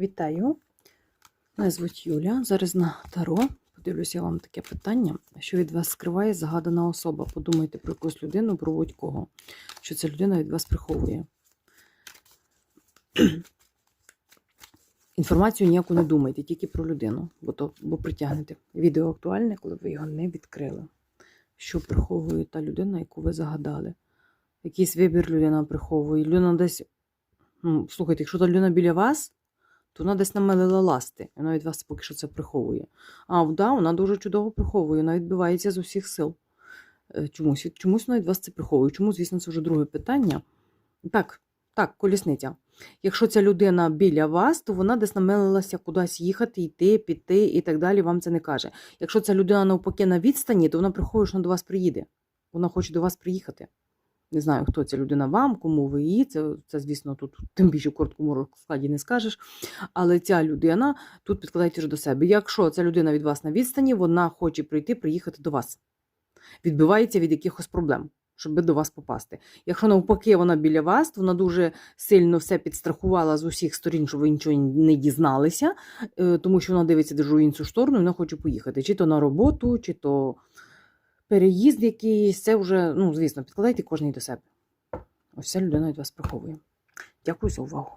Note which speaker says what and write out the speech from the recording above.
Speaker 1: Вітаю! Мене звуть Юля. Зараз на Таро подивлюся вам таке питання, що від вас скриває загадана особа. Подумайте про якусь людину, про будь-кого, що ця людина від вас приховує. Інформацію ніяку не думайте, тільки про людину, бо то бо притягнете. Відео актуальне, коли ви його не відкрили. Що приховує та людина, яку ви загадали? Якийсь вибір людина приховує. Людина десь. Ну, слухайте, якщо та людина біля вас, то вона десь намелила ласти. Вона від вас поки що це приховує. А да, вона дуже чудово приховує, вона відбивається з усіх сил. Е, Чомусь, чомусь вона від вас це приховує. Чому, звісно, це вже друге питання. Так, так, колісниця. Якщо ця людина біля вас, то вона десь намелилася кудись їхати, йти, піти і так далі, вам це не каже. Якщо ця людина навпаки на відстані, то вона приховує, що вона до вас приїде. Вона хоче до вас приїхати. Не знаю, хто ця людина вам, кому ви її. Це, це звісно, тут тим більше в короткому складі не скажеш. Але ця людина тут підкладайте вже до себе. Якщо ця людина від вас на відстані, вона хоче прийти, приїхати до вас. Відбивається від якихось проблем, щоб до вас попасти. Якщо навпаки вона біля вас, то вона дуже сильно все підстрахувала з усіх сторін, щоб ви нічого не дізналися, е, тому що вона дивиться в іншу сторону, і вона хоче поїхати. Чи то на роботу, чи то переїзд якийсь. Це вже, ну, звісно, підкладайте кожний до себе. Ось ця людина від вас приховує. Дякую за увагу.